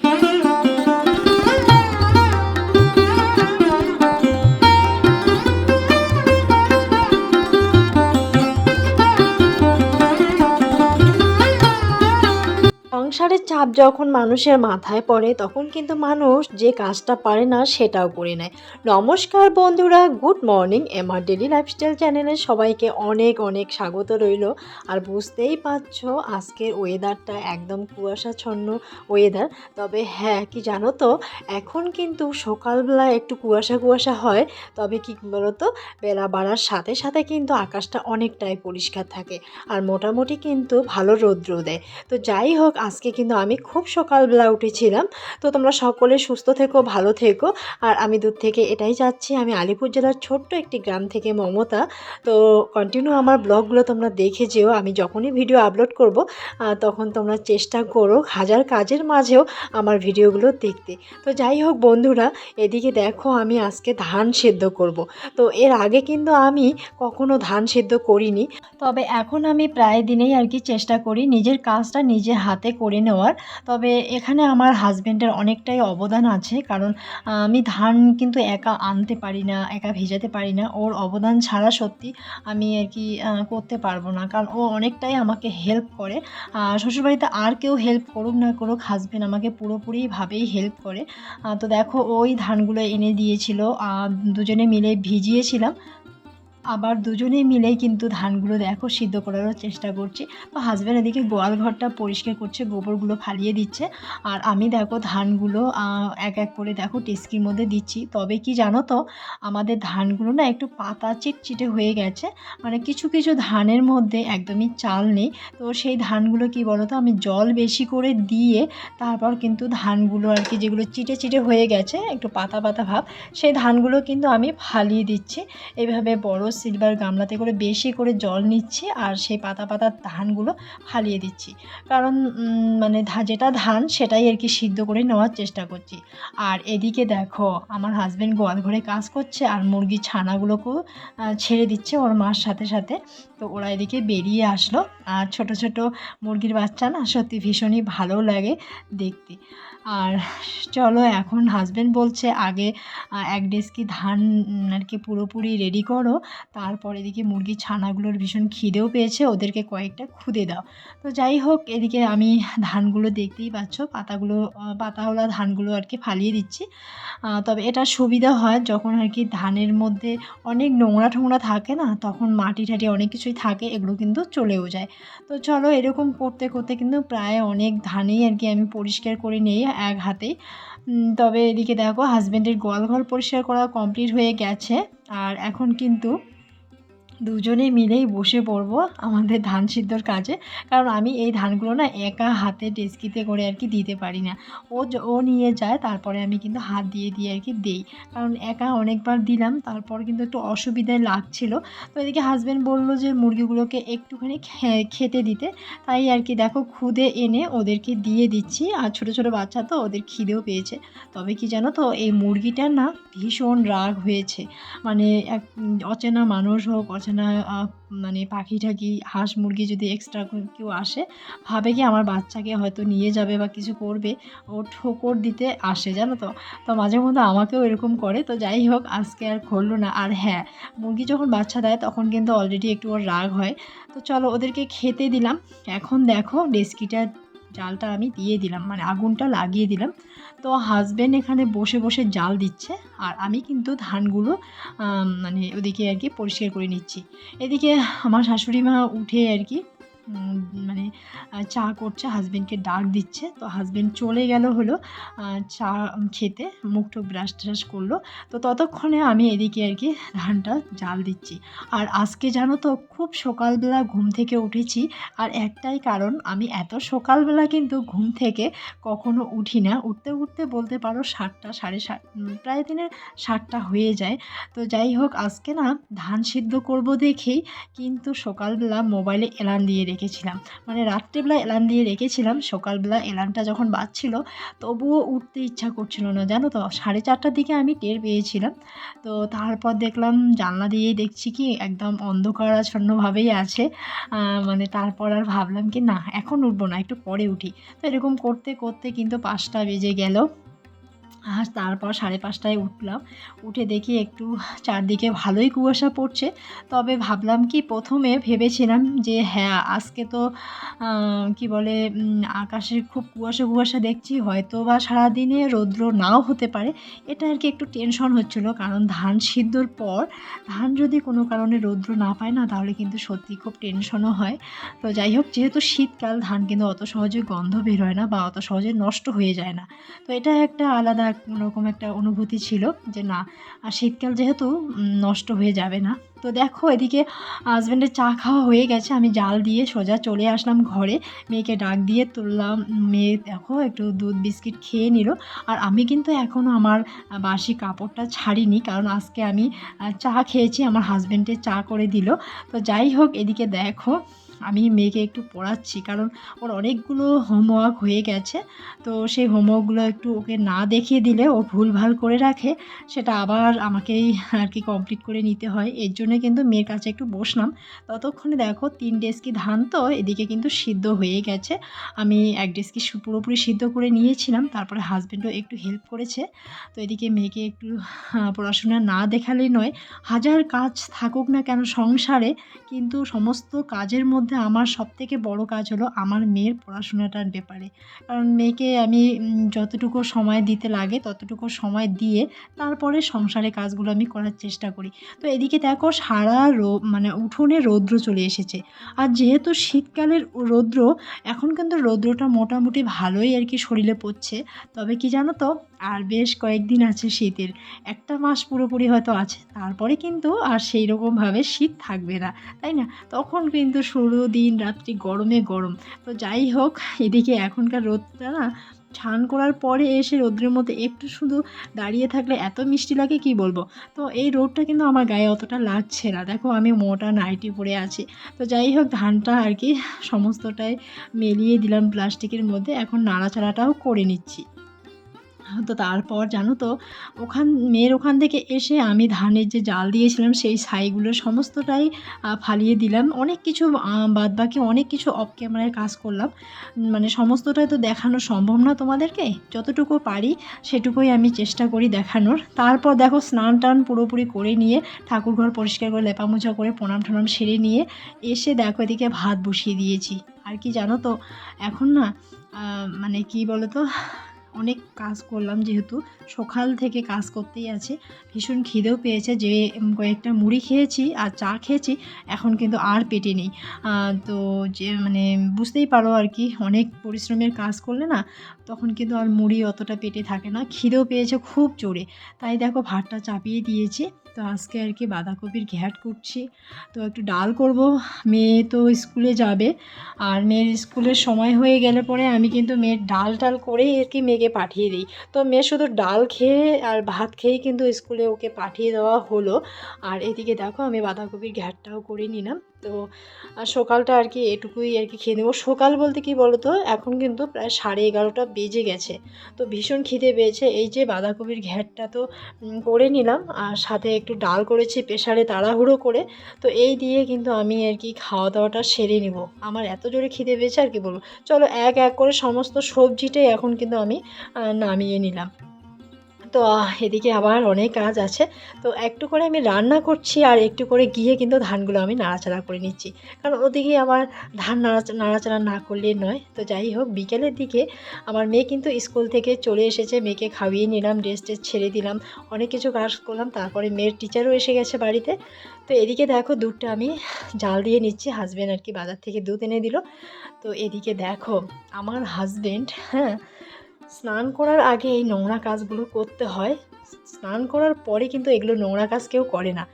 Thank you. সংসারের চাপ যখন মানুষের মাথায় পড়ে, তখন কিন্তু মানুষ যে কাজটা পারে না সেটাও করে নেয়। নমস্কার বন্ধুরা, good morning, MR daily lifestyle চ্যানেলে সবাইকে অনেক অনেক স্বাগত রইল। আর বুঝতেই পারছ, আজকের ওয়েদারটা একদম কুয়াশাচ্ছন্ন ওয়েদার। তবে হ্যাঁ কি জানো তো, এখন কিন্তু সকালবেলা একটু কুয়াশা কুয়াশা হয়। তবে কি বলতো, বেলা বাড়ার সাথে সাথে কিন্তু আকাশটা অনেকটাই পরিষ্কার থাকে। আর মোটামুটি কিন্তু ভালো রৌদ্র দেয়। তো যাই হোক, আজকে কিন্তু আমি খুব সকালবেলা উঠেছিলাম। তো তোমরা সকলে সুস্থ থেকো, ভালো থেকো। আর আমি দূর থেকে এটাই যাচ্ছি আমি আলিপুর জেলার ছোট্ট একটি গ্রাম থেকে মমতা। তো কন্টিনিউ আমার ব্লগগুলো তোমরা দেখে যেও। আমি যখনই ভিডিও আপলোড করব তখন তোমরা চেষ্টা করো হাজার কাজের মাঝেও আমার ভিডিওগুলো দেখতে। তো যাই হোক বন্ধুরা, এদিকে দেখো আমি আজকে ধান সেদ্ধ করব। তো এর আগে কিন্তু আমি কখনো ধান সেদ্ধ করিনি। তবে এখন আমি প্রায় দিনেই আর কি চেষ্টা করি নিজের কাজটা নিজের হাতে করে নেওয়ার। তবে এখানে আমার হাজব্যান্ডের অনেকটাই অবদান আছে, কারণ আমি ধান কিন্তু একা আনতে পারি না, একা ভেজাতে পারি না। ওর অবদান ছাড়া সত্যি আমি আর কি করতে পারব না। কারণ ও অনেকটাই আমাকে হেল্প করে। শ্বশুরবাড়িতে আর কেউ হেল্প করুক না করুক হাজব্যান্ড আমাকে পুরোপুরিভাবেই হেল্প করে। তো দেখো ওই ধানগুলো এনে দিয়েছিল। দুজনে মিলে ভিজিয়েছিলাম। আবার দুজনেই মিলেই কিন্তু ধানগুলো দেখো সিদ্ধ করারও চেষ্টা করছি। তো হাজব্যান্ড এদিকে গোয়াল ঘরটা পরিষ্কার করছে, গোবরগুলো ফালিয়ে দিচ্ছে। আর আমি দেখো ধানগুলো এক এক করে দেখো টেস্কির মধ্যে দিচ্ছি। তবে কি জানো তো, আমাদের ধানগুলো না একটু পাতা চিটচিটে হয়ে গেছে। মানে কিছু কিছু ধানের মধ্যে একদমই চাল নেই। তো সেই ধানগুলো কি বলো তো আমি জল বেশি করে দিয়ে তারপর কিন্তু ধানগুলো আর কি যেগুলো চিটে চিটে হয়ে গেছে, একটু পাতা পাতা ভাব, সেই ধানগুলো কিন্তু আমি ফালিয়ে দিচ্ছি। এইভাবে বড় সিলভার গামলাতে করে বেশি করে জল নিচ্ছি আর সেই পাতা পাতার ধানগুলো ফালিয়ে দিচ্ছি। কারণ মানে যেটা ধান সেটাই আর কি সিদ্ধ করে নেওয়ার চেষ্টা করছি। আর এদিকে দেখো, আমার হাজব্যান্ড গোয়াল ঘরে কাজ করছে আর মুরগির ছানাগুলোকেও ছেড়ে দিচ্ছে ওর মার সাথে সাথে। তো ওরা এদিকে বেরিয়ে আসলো। আর ছোট ছোট মুরগির বাচ্চা না সত্যি ভীষণই ভালো লাগে দেখতে। আর চলো এখন হাজব্যান্ড বলছে, আগে এক ডেস্কি ধান আর কি পুরোপুরি রেডি করো? তারপর এদিকে মুরগির ছানাগুলোর ভীষণ খিদেও পেয়েছে, ওদেরকে কয়েকটা খুদে দাও। তো যাই হোক, এদিকে আমি ধানগুলো দেখতেই পাচ্ছ, পাতাগুলো পাতাওয়ালা ধানগুলো আর কি ফালিয়ে দিচ্ছি। তবে এটা সুবিধা হয় যখন আর কি ধানের মধ্যে অনেক নোংরা ঠোংরা থাকে না, তখন মাটি টাটি অনেক কিছুই থাকে, এগুলো কিন্তু চলেও যায়। তো চলো এরকম করতে করতে কিন্তু প্রায় অনেক ধানেই আর কি আমি পরিষ্কার করে নিই। এক হাতেই তবে এদিকে দেখো হাজব্যান্ডের গোয়াল ঘর পরিষ্কার করা কমপ্লিট হয়ে গেছে। আর এখন কিন্তু দুজনে মিলেই বসে পড়ব আমাদের ধান সিদ্ধর কাজে। কারণ আমি এই ধানগুলো না একা হাতে ডেস্কিতে করে আর কি দিতে পারি না। ও ও নিয়ে যায়, তারপরে আমি কিন্তু হাত দিয়ে দিয়ে আর কি দিই। কারণ একা অনেকবার দিলাম, তারপর কিন্তু একটু অসুবিধায় লাগছিল। তো এদিকে হাজব্যান্ড বলল যে মুরগিগুলোকে একটুখানি খেতে দিতে। তাই আর কি দেখো খুদে এনে ওদেরকে দিয়ে দিচ্ছি। আর ছোট ছোট বাচ্চা তো, ওদের খিদেও পেয়েছে। তবে কি জানো তো, এই মুরগিটার না ভীষণ রাগ হয়েছে। মানে এক, অচেনা মানুষ হোক, অচেনা আহ, মানে পাখি টাকি হাঁস মুরগি যদি এক্সট্রা কেউ আসে ভাবে কি আমার বাচ্চাকে হয়তো নিয়ে যাবে বা কিছু করবে ও ঠোকর দিতে আসে জানো তো? তো মাঝে মধ্যে আমাকেও এরকম করে। তো যাই হোক আজকে আর করল না। আর হ্যাঁ মুরগি যখন বাচ্চা দেয় তখন কিন্তু অলরেডি একটু ওর রাগ হয়। তো চলো ওদেরকে খেতে দিলাম। এখন দেখো ডেস্কিটা জালটা আমি দিয়ে দিলাম মানে আগুনটা লাগিয়ে দিলাম। তো হাজব্যান্ড এখানে বসে বসে জাল দিচ্ছে, আর আমি কিন্তু ধানগুলো মানে ওদিকে আর কি পরিষ্কার করে নিচ্ছি। এদিকে আমার শাশুড়ি মা উঠে আর কি মানে চা করছে হাজব্যান্ডকে ডাক দিচ্ছে। তো হাজব্যান্ড চলে গেল হলো চা খেতে মুখটুক ব্রাশ ট্রাশ করল। তো ততক্ষণে আমি এদিকে আর কি ধানটা জাল দিচ্ছি। আর আজকে জানো তো, খুব সকালবেলা ঘুম থেকে উঠেছি। আর একটাই কারণ, আমি এত সকালবেলা কিন্তু ঘুম থেকে কখনো উঠি না। উঠতে উঠতে বলতে পারো সাতটা, সাড়ে সাত প্রায় দিনে সাতটা হয়ে যায়। তো যাই হোক, আজকে না ধান সিদ্ধ করব দেখেই, কিন্তু সকালবেলা মোবাইলে অ্যালার্ম দিয়ে রেখে রেখেছিলাম। মানে রাত্রেবেলা অ্যালার্ম দিয়ে রেখেছিলাম, সকালবেলা অ্যালার্মটা যখন বাজছিল, তবুও উঠতে ইচ্ছা করছিল না, জানো তো? সাড়ে চারটার দিকে আমি টের পেয়েছিলাম। তো তারপর দেখলাম জানলা দিয়েই দেখছি কি, একদম অন্ধকারাচ্ছন্নভাবেই আছে। মানে তারপর আর ভাবলাম কি, না, এখন উঠবো না, একটু পরে উঠি। তো এরকম করতে করতে কিন্তু পাঁচটা বেজে গেল। আর তারপর সাড়ে পাঁচটায় উঠলাম। উঠে দেখি একটু চারদিকে ভালোই কুয়াশা পড়ছে। তবে ভাবলাম কি প্রথমে ভেবেছিলাম যে হ্যাঁ আজকে তো কি বলে আকাশে খুব কুয়াশা কুয়াশা দেখছি, হয়তো বা সারাদিনে রৌদ্র নাও হতে পারে। এটা আর কি একটু টেনশন হচ্ছিল, কারণ ধান সিদ্ধর পর, ধান যদি কোনো কারণে রৌদ্র না পায় না, তাহলে কিন্তু সত্যি খুব টেনশনও হয়। তো যাই হোক, যেহেতু শীতকাল, ধান কিন্তু অত সহজে গন্ধ বের হয় না বা অত সহজে নষ্ট হয়ে যায় না। তো এটা একটা আলাদা রকম একটা অনুভূতি ছিল যে না, আর শীতকাল যেহেতু নষ্ট হয়ে যাবে না। তো দেখো, এদিকে হাজব্যান্ডের চা খাওয়া হয়ে গেছে, আমি জাল দিয়ে সোজা চলে আসলাম ঘরে। মেয়েকে ডাক দিয়ে তুললাম, মেয়ে দেখো, একটু দুধ বিস্কিট খেয়ে নিল। আর আমি কিন্তু এখনও আমার বাসি কাপড়টা ছাড়িনি, কারণ আজকে আমি চা খেয়েছি, আমার হাজব্যান্ডে চা করে দিল। তো যাই হোক, এদিকে দেখো আমি মেয়েকে একটু পড়াচ্ছি, কারণ ওর অনেকগুলো হোমওয়ার্ক হয়ে গেছে। তো সেই হোমওয়ার্কগুলো একটু ওকে না দেখিয়ে দিলে ও ভুলভাল করে রাখে, সেটা আবার আমাকেই আর কি কমপ্লিট করে নিতে হয়। এর জন্য কিন্তু মেয়ের কাছে একটু বসলাম। ততক্ষণে দেখো তিন ডেস্কি ধান তো, এদিকে কিন্তু সিদ্ধ হয়ে গেছে। আমি এক ডেস্কি পুরোপুরি সিদ্ধ করে নিয়েছিলাম, তারপরে হাজব্যান্ডও একটু হেল্প করেছে। তো এদিকে মেয়েকে একটু পড়াশোনা না দেখালেই নয়, হাজার কাজ থাকুক না কেন সংসারে, কিন্তু সমস্ত কাজের মধ্যে আমার সবথেকে বড় কাজ হলো আমার মেয়ের পড়াশোনাটার ব্যাপারে। কারণ মেয়েকে আমি যতটুকু সময় দিতে লাগে ততটুকু সময় দিয়ে তারপরে সংসারে কাজগুলো আমি করার চেষ্টা করি। তো এদিকে দেখো সারা রো মানে উঠোনে রৌদ্র চলে এসেছে। আর যেহেতু শীতকালের রৌদ্র, এখন কিন্তু রৌদ্রটা মোটামুটি ভালোই আর কি শরীরে পড়ছে। তবে কি জানো তো, আর বেশ কয়েকদিন আছে শীতের। একটা মাস পুরোপুরি হয়তো আছে, তারপরে কিন্তু আর সেই রকমভাবে শীত থাকবে না, তাই না? তখন কিন্তু শুরু দিন রাত্রি গরমে গরম। তো যাই হোক, এদিকে এখনকার রোদটা না, স্নান করার পরে এসে রোদ্রের মধ্যে একটু শুধু দাঁড়িয়ে থাকলে এত মিষ্টি লাগে, কি বলব? তো এই রোদটা কিন্তু আমার গায়ে অতটা লাগছে না। দেখো আমি মোটা নাইটি পরে আছি। তো যাই হোক, ধানটা আর কি সমস্তটাই মেলিয়ে দিলাম প্লাস্টিকের মধ্যে। এখন নাড়াচাড়াটাও করে নিচ্ছি। তো তারপর জানো তো, ওখান, মেয়ের ওখান থেকে এসে আমি ধানের যে জাল দিয়েছিলাম, সেই ছাইগুলো সমস্তটাই ফালিয়ে দিলাম। অনেক কিছু বাদ বাকি অনেক কিছু অফ ক্যামেরায় কাজ করলাম। মানে সমস্তটাই তো দেখানো সম্ভব না তোমাদেরকে? যতটুকু পারি, সেটুকুই আমি চেষ্টা করি দেখানোর। তারপর দেখো, স্নান টান পুরোপুরি করে নিয়ে ঠাকুর ঘর পরিষ্কার করে, লেপামোছা করে, প্রণাম টনাম সেরে নিয়ে, এসে দেখো এদিকে ভাত বসিয়ে দিয়েছি। আর কি জানো তো, এখন না মানে কি বলো তো অনেক কাজ করলাম যেহেতু। সকাল থেকে কাজ করতেই আছে। ভীষণ খিদেও পেয়েছে যে কয়েকটা মুড়ি খেয়েছি আর চা খেয়েছি, এখন কিন্তু আর পেটে নেই। তো যে মানে বুঝতেই পারো আর কি, অনেক পরিশ্রমের কাজ করলে না, তখন কিন্তু আর মুড়ি অতটা পেটে থাকে না। খিদেও পেয়েছে খুব জোরে। তাই দেখো ভাতটা চাপিয়ে দিয়েছি। তো আজকে আর কি বাঁধাকপির ঘ্যাট করছি। তো একটু ডাল করব। মেয়ে তো স্কুলে যাবে। আর মেয়ের স্কুলের সময় হয়ে গেলে পরে আমি কিন্তু মেয়ের ডাল টাল করেই আর কি মেয়েকে পাঠিয়ে দিই। তো মেয়ে শুধু ডাল খেয়ে আর ভাত খেয়েই কিন্তু স্কুলে ওকে পাঠিয়ে দেওয়া হলো। আর এদিকে দেখো আমি বাঁধাকপির ঘ্যাটটাও করে নিলাম। তো সকালটা আর কি এটুকুই আর কি খেয়ে নেব। সকাল বলতে কি বলো তো এখন কিন্তু প্রায় সাড়ে এগারোটা বেজে গেছে। তো ভীষণ খিদে পেয়েছে। এই যে বাঁধাকপির ঘ্যাটটা তো করে নিলাম। আর সাথে একটু ডাল করেছি প্রেশারে তাড়াহুড়ো করে। তো এই দিয়ে কিন্তু আমি আর কি খাওয়া দাওয়াটা সেরে নিব। আমার এত জোরে খিদে পেয়েছে আর কি বলব। চলো এক এক করে সমস্ত সবজিটাই এখন কিন্তু আমি নামিয়ে নিলাম। তো এদিকে আবার অনেক কাজ আছে। তো একটু করে আমি রান্না করছি আর একটু করে গিয়ে কিন্তু ধানগুলো আমি নাড়াচাড়া করে নিচ্ছি। কারণ ওদিকে আমার ধান নাড়াচা, নাড়াচাড়া না করলে নয়। তো যাই হোক, বিকেলের দিকে আমার মেয়ে কিন্তু স্কুল থেকে চলে এসেছে। মেয়েকে খাইয়ে নিলাম ড্রেস টেস ছেড়ে দিলাম, অনেক কিছু কাজ করলাম। তারপরে মেয়ের টিচারও এসে গেছে বাড়িতে। তো এদিকে দেখো দুধটা আমি জাল দিয়ে নিচ্ছি। হাজব্যান্ড আর কি বাজার থেকে দুধ এনে দিল। তো এদিকে দেখো, আমার হাজব্যান্ড হ্যাঁ স্নান করার আগে এই নোংরা কাজগুলো করতে হয়। স্নান করার পরে কিন্তু এগুলো নোংরা কাজ কেউ করে না।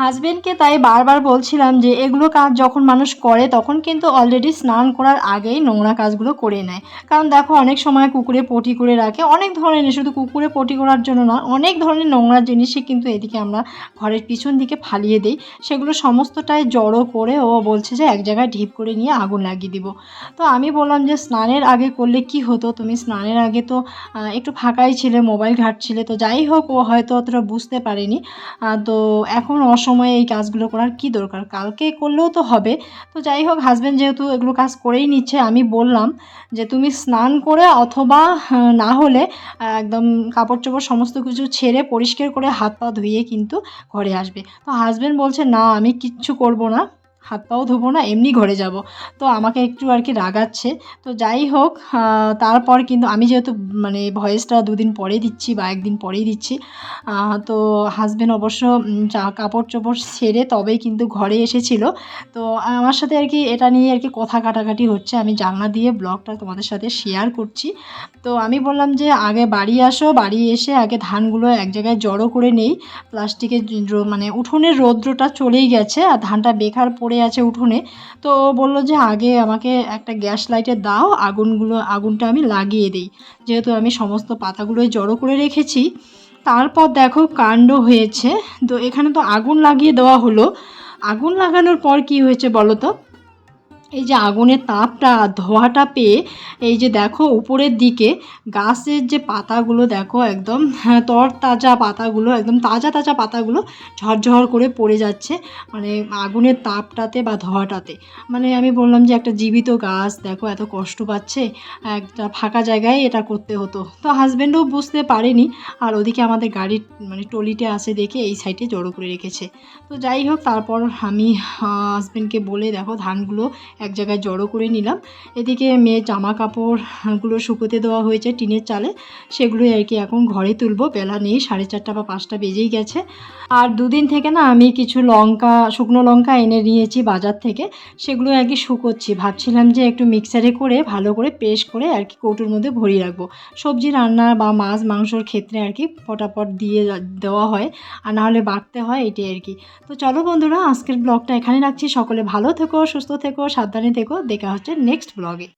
হাজ- হাজবেন্ডকে তাই বারবার বলছিলাম যে এগুলো কাজ যখন মানুষ করে, তখন কিন্তু অলরেডি স্নান করার আগেই নোংরা কাজগুলো করে নেয়। কারণ দেখো, অনেক সময় কুকুরে পটি করে রাখে। অনেক ধরনের শুধু কুকুরে পটি করার জন্য না অনেক ধরনের নোংরা জিনিসই কিন্তু এদিকে আমরা ঘরের পিছন দিকে ফালিয়ে দিই। সেগুলো সমস্তটাই জড়ো করে ও বলছে যে এক জায়গায় ঢিপ করে নিয়ে আগুন লাগিয়ে দিব। তো আমি বললাম যে স্নানের আগে করলে কি হতো? তুমি স্নানের আগে তো একটু ফাঁকাই ছিলে, মোবাইল ঘাটছিলে। তো যাই হোক, ও হয়তো অতটা বুঝতে পারেনি। তো এখন অসময়ে এই কাজগুলো করার কি দরকার? কালকে করলেও তো হবে। তো যাই হোক হাজব্যান্ড যেহেতু এগুলো কাজ করেই নিচ্ছে, আমি বললাম যে তুমি স্নান করে অথবা না হলে একদম কাপড় চোপড় সমস্ত কিছু ছেড়ে পরিষ্কার করে হাত পা ধুয়ে কিন্তু ঘরে আসবে। তো হাজব্যান্ড বলছে, না, আমি কিচ্ছু করব না। হাত পাও ধোবো না, এমনি ঘরে যাব। তো আমাকে একটু আর কি রাগাচ্ছে। তো যাই হোক তারপর কিন্তু আমি যেহেতু মানে ভয়েসটা দুদিন পরে দিচ্ছি বা একদিন পরেই দিচ্ছি তো হাজব্যান্ড অবশ্য কাপড় চোপড় ছেড়ে তবেই কিন্তু ঘরে এসেছিল। তো আমার সাথে আর কি এটা নিয়ে আর কি কথা কাটাকাটি হচ্ছে। আমি জানলা দিয়ে ব্লগটা তোমাদের সাথে শেয়ার করছি। তো আমি বললাম যে, আগে বাড়ি আসো, বাড়ি এসে আগে ধানগুলো এক জায়গায় জড়ো করে নেই। প্লাস্টিকের মানে উঠোনের রৌদ্রটা চলেই গেছে আর ধানটা বেকার পড়ে আছে উঠোনে। তো বলল যে, আগে আমাকে একটা গ্যাস লাইটে দাও, আগুনগুলো, আগুনটা আমি লাগিয়ে দিই। যেহেতু আমি সমস্ত পাতাগুলোই জড়ো করে রেখেছি। তারপর দেখো কাণ্ড হয়েছে। তো এখানে তো আগুন লাগিয়ে দেওয়া হলো। আগুন লাগানোর পর কি হয়েছে বলো তো? এই যে আগুনের তাপটা ধোঁয়াটা পেয়ে এই যে দেখো উপরের দিকে গাছের যে পাতাগুলো দেখো একদম হ্যাঁ, তরতাজা পাতাগুলো একদম তাজা তাজা পাতাগুলো ঝরঝর করে পড়ে যাচ্ছে মানে আগুনের তাপটাতে বা ধোঁয়াটাতে। মানে আমি বললাম যে একটা জীবিত গাছ দেখো এত কষ্ট পাচ্ছে একটা ফাঁকা জায়গায় এটা করতে হতো। তো হাজব্যান্ডও বুঝতে পারেনি আর ওদিকে আমাদের গাড়ির মানে টলিতে আসে দেখে এই সাইডে জড়ো করে রেখেছে। তো যাই হোক তারপর আমি হাজব্যান্ডকে বলে দেখো ধানগুলো এক জায়গায় জড়ো করে নিলাম। এদিকে মেয়ে জামা কাপড়গুলো শুকোতে দেওয়া হয়েছে টিনের চালে। সেগুলোই আর কি এখন ঘরে তুলবো। বেলা নেই, সাড়ে চারটা বা পাঁচটা বেজেই গেছে। আর দুদিন থেকে না আমি কিছু লঙ্কা, শুকনো লঙ্কা এনে নিয়েছি বাজার থেকে। সেগুলো আর কি শুকোচ্ছি। ভাবছিলাম যে একটু মিক্সারে করে, ভালো করে পেস্ট করে আর কি কৌটোর মধ্যে ভরিয়ে রাখব। সবজি রান্না বা মাছ, মাংসর ক্ষেত্রে আর কি ফটাফট দিয়ে দেওয়া হয়। আর নাহলে বাড়তে হয়, এটাই আর কি। তো চলো বন্ধুরা, আজকের ব্লগটা এখানে রাখছি। সকলে ভালো থেকো, সুস্থ থেকো সাবধানে থেকো। দেখা হচ্ছে নেক্সট ব্লগে